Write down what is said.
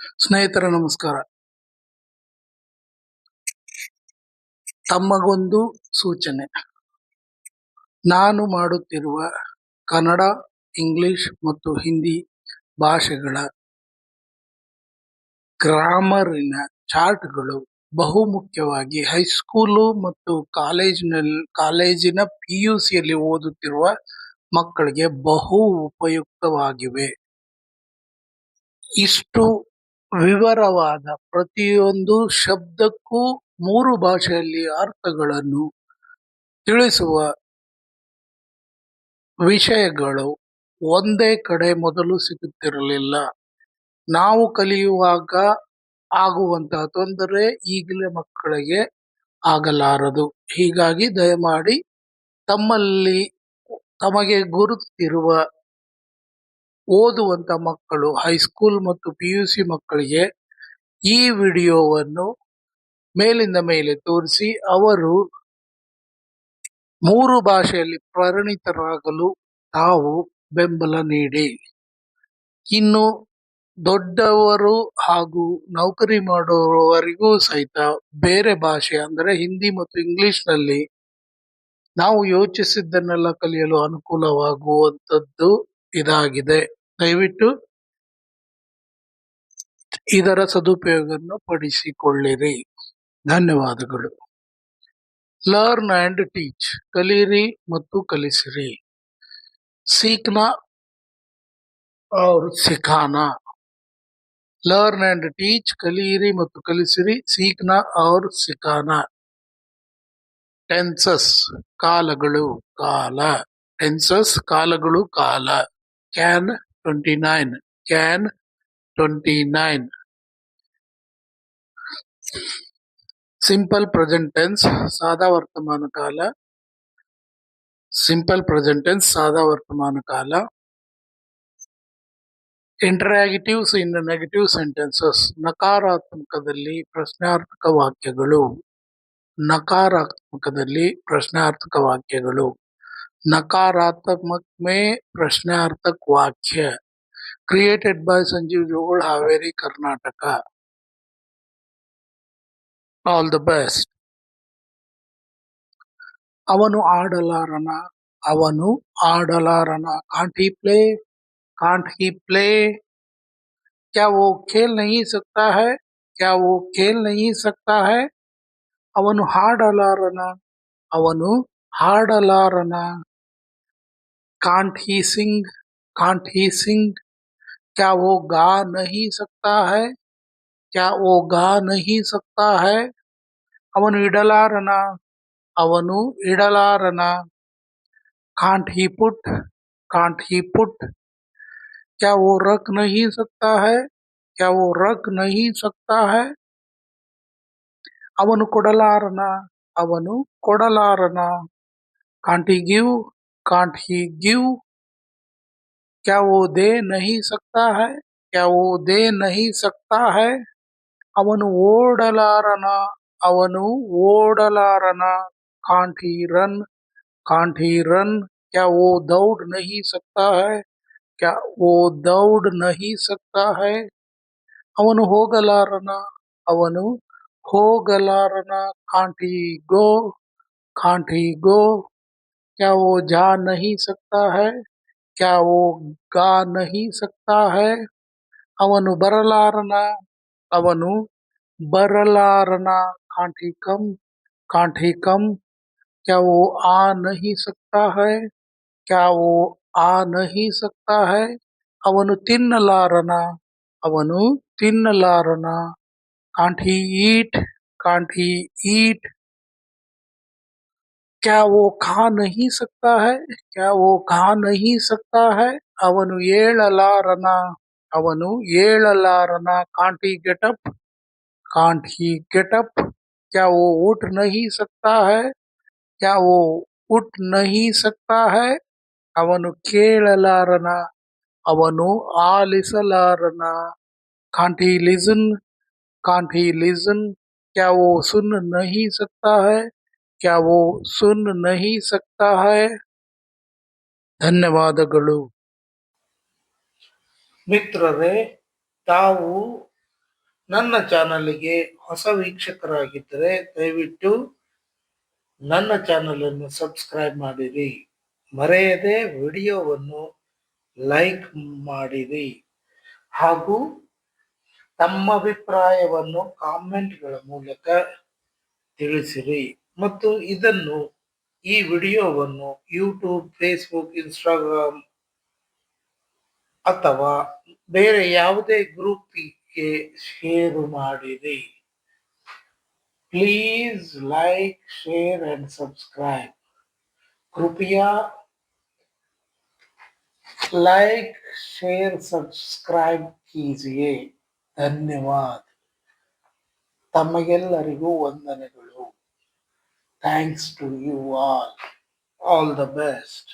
ಸ್ನೇಹಿತರ, ನಮಸ್ಕಾರ. ತಮ್ಮಗೊಂದು ಸೂಚನೆ. ನಾನು ಮಾಡುತ್ತಿರುವ ಕನ್ನಡ, ಇಂಗ್ಲಿಷ್ ಮತ್ತು ಹಿಂದಿ ಭಾಷೆಗಳ ಗ್ರಾಮರಿನ ಚಾರ್ಟ್ಗಳು ಬಹುಮುಖ್ಯವಾಗಿ ಹೈಸ್ಕೂಲು ಮತ್ತು ಕಾಲೇಜಿನಲ್ಲಿ, ಕಾಲೇಜಿನ ಪಿ ಯು ಸಿಯಲ್ಲಿ ಓದುತ್ತಿರುವ ಮಕ್ಕಳಿಗೆ ಬಹು ಉಪಯುಕ್ತವಾಗಿವೆ. ಇಷ್ಟು ವಿವರವಾದ ಪ್ರತಿಯೊಂದು ಶಬ್ದಕ್ಕೂ ಮೂರು ಭಾಷೆಯಲ್ಲಿ ಅರ್ಥಗಳನ್ನು ತಿಳಿಸುವ ವಿಷಯಗಳು ಒಂದೇ ಕಡೆ ಮೊದಲು ಸಿಗುತ್ತಿರಲಿಲ್ಲ. ನಾವು ಕಲಿಯುವಾಗ ಆಗುವಂತಹ ತೊಂದರೆ ಈಗಲೇ ಮಕ್ಕಳಿಗೆ ಆಗಲಾರದು. ಹೀಗಾಗಿ ದಯಮಾಡಿ ತಮ್ಮಲ್ಲಿ ತಮಗೆ ಗುರುತಿರುವ ಓದುವಂತ ಮಕ್ಕಳು ಹೈಸ್ಕೂಲ್ ಮತ್ತು ಪಿ ಯು ಸಿ ಮಕ್ಕಳಿಗೆ ಈ ವಿಡಿಯೋವನ್ನು ಮೇಲಿಂದ ಮೇಲೆ ತೋರಿಸಿ, ಅವರು ಮೂರು ಭಾಷೆಯಲ್ಲಿ ಪರಿಣಿತರಾಗಲು ತಾವು ಬೆಂಬಲ ನೀಡಿ. ಇನ್ನು ದೊಡ್ಡವರು ಹಾಗೂ ನೌಕರಿ ಮಾಡುವವರಿಗೂ ಸಹಿತ ಬೇರೆ ಭಾಷೆ, ಅಂದರೆ ಹಿಂದಿ ಮತ್ತು ಇಂಗ್ಲಿಷ್ನಲ್ಲಿ ನಾವು ಯೋಚಿಸಿದ್ದನ್ನೆಲ್ಲ ಕಲಿಯಲು ಅನುಕೂಲವಾಗುವಂಥದ್ದು ಇದಾಗಿದೆ. ದಯವಿಟ್ಟು ಇದರ ಸದುಪಯೋಗವನ್ನು ಪಡಿಸಿಕೊಳ್ಳಿರಿ. ಧನ್ಯವಾದಗಳು. ಲರ್ನ್ ಆ್ಯಂಡ್ ಟೀಚ್ ಕಲಿಯಿರಿ ಮತ್ತು ಕಲಿಸಿರಿ. ಸೀಕ್ನಾ ಅವರು ಸಿಖಾನಾ ಲರ್ನ್ ಆ್ಯಂಡ್ ಟೀಚ್ ಕಲಿಯಿರಿ ಮತ್ತು ಕಲಿಸಿರಿ. ಸೀಕ್ನಾ ಅವ್ರ ಸಿಖಾನಾ ಟೆನ್ಸಸ್ ಕಾಲಗಳು, ಕಾಲ. ಟೆನ್ಸಸ್ ಕಾಲಗಳು, ಕಾಲ. Can can twenty nine simple present tense ಸಾದಾ ವರ್ತಮಾನ ಕಾಲ ಸಿಂಪಲ್ ಪ್ರೆಸೆಂಟ್ ಟೆನ್ಸ್ ಸಾದಾ ವರ್ತಮಾನ ಕಾಲ ಇಂಟರಾಗಿಟಿವ್ಸ್ ಇನ್ ನೆಗೆಟಿವ್ ಸೆಂಟೆನ್ಸಸ್ ನಕಾರಾತ್ಮಕದಲ್ಲಿ ಪ್ರಶ್ನಾರ್ಥಕ ವಾಕ್ಯಗಳು ನಕಾರಾತ್ಮಕದಲ್ಲಿ ಪ್ರಶ್ನಾರ್ಥಕ ವಾಕ್ಯಗಳು नकारात्मक में प्रश्नार्थक वाक्य created by Sanjeev Jogad Haveri Karnataka all the best ಅವನು ಆಡಲಾರನ ಅವನು ಆಡಲಾರನ can't he play can't he play क्या वो खेल नहीं सकता है क्या वो खेल नहीं सकता है ಅವನು ಹಾಡಲಾರನ ಅವನು ಹಾಡಲಾರನ can't he sing can't he sing क्या वो गा नहीं सकता है क्या वो गा नहीं सकता है ಅವನು ಇಡಲಾರನ ಅವನು ಇಡಲಾರನ can't he put can't he put क्या वो रख नहीं सकता है क्या वो रख नहीं सकता है ಅವನು ಕೊಡಲಾರನ ಅವನು ಕೊಡಲಾರನ can't he give can't he give क्या वो दे नहीं सकता है क्या वो दे नहीं सकता है ಅವನು ಓಡಲಾರನ ಅವನು ಓಡಲಾರನ can't he run can't he run क्या वो दौड़ नहीं सकता है क्या वो दौड़ नहीं सकता है ಅವನು ಹೋಗಲಾರನ ಅವನು ಹೋಗಲಾರನ can't he go can't he गो क्या वो जा नहीं सकता है क्या वो गा नहीं सकता है ಅವನು ಬರಲಾರನ ಅವನು ಬರಲಾರನ can't he come can't he कम क्या वो आ नहीं सकता है क्या वो आ नहीं सकता है ಅವನು ತಿನ್ನಲಾರನ ಅವನು ತಿನ್ನಲಾರನ can't he eat can't he ईट क्या वो खा नहीं सकता है क्या वो खा नहीं सकता है ಅವನು ಏಳಲಾರನ ಅವನು ಏಳಲಾರನ can't he get up can't he get up क्या वो उठ नहीं सकता है क्या वो उठ नहीं सकता है ಅವನು ಕೇಳಲಾರನ ಅವನು ಆಲಿಸಲಾರನ can't he listen can't he listen क्या वो सुन नहीं सकता है क्या वो सुन नहीं सकता है ಧನ್ಯವಾದಗಳು ಮಿತ್ರರೇ ತಾವು ನನ್ನ ಚಾನಲ್ಗೆ ಹೊಸ ವೀಕ್ಷಕರಾಗಿದ್ದರೆ ದಯವಿಟ್ಟು ನನ್ನ ಚಾನಲ್ ಅನ್ನು ಸಬ್ಸ್ಕ್ರೈಬ್ ಮಾಡಿರಿ ಮರೆಯದೆ ವಿಡಿಯೋವನ್ನು ಲೈಕ್ ಮಾಡಿರಿ ಹಾಗೂ ತಮ್ಮ ಅಭಿಪ್ರಾಯವನ್ನು ಕಾಮೆಂಟ್ಗಳ ಮೂಲಕ ತಿಳಿಸಿರಿ ಮತ್ತು ಇದನ್ನು ಈ ವಿಡಿಯೋವನ್ನು ಯೂಟ್ಯೂಬ್ ಫೇಸ್ಬುಕ್ ಇನ್ಸ್ಟಾಗ್ರಾಮ್ ಅಥವಾ ಬೇರೆ ಯಾವುದೇ ಗ್ರೂಪಿಗೆ ಶೇರ್ ಮಾಡಿರಿ please like share and subscribe कृपया लाइक शेयर सब्सक्राइब कीजिए ಧನ್ಯವಾದ ತಮಗೆಲ್ಲರಿಗೂ ವಂದನೆಗಳು Thanks to you all. All the best.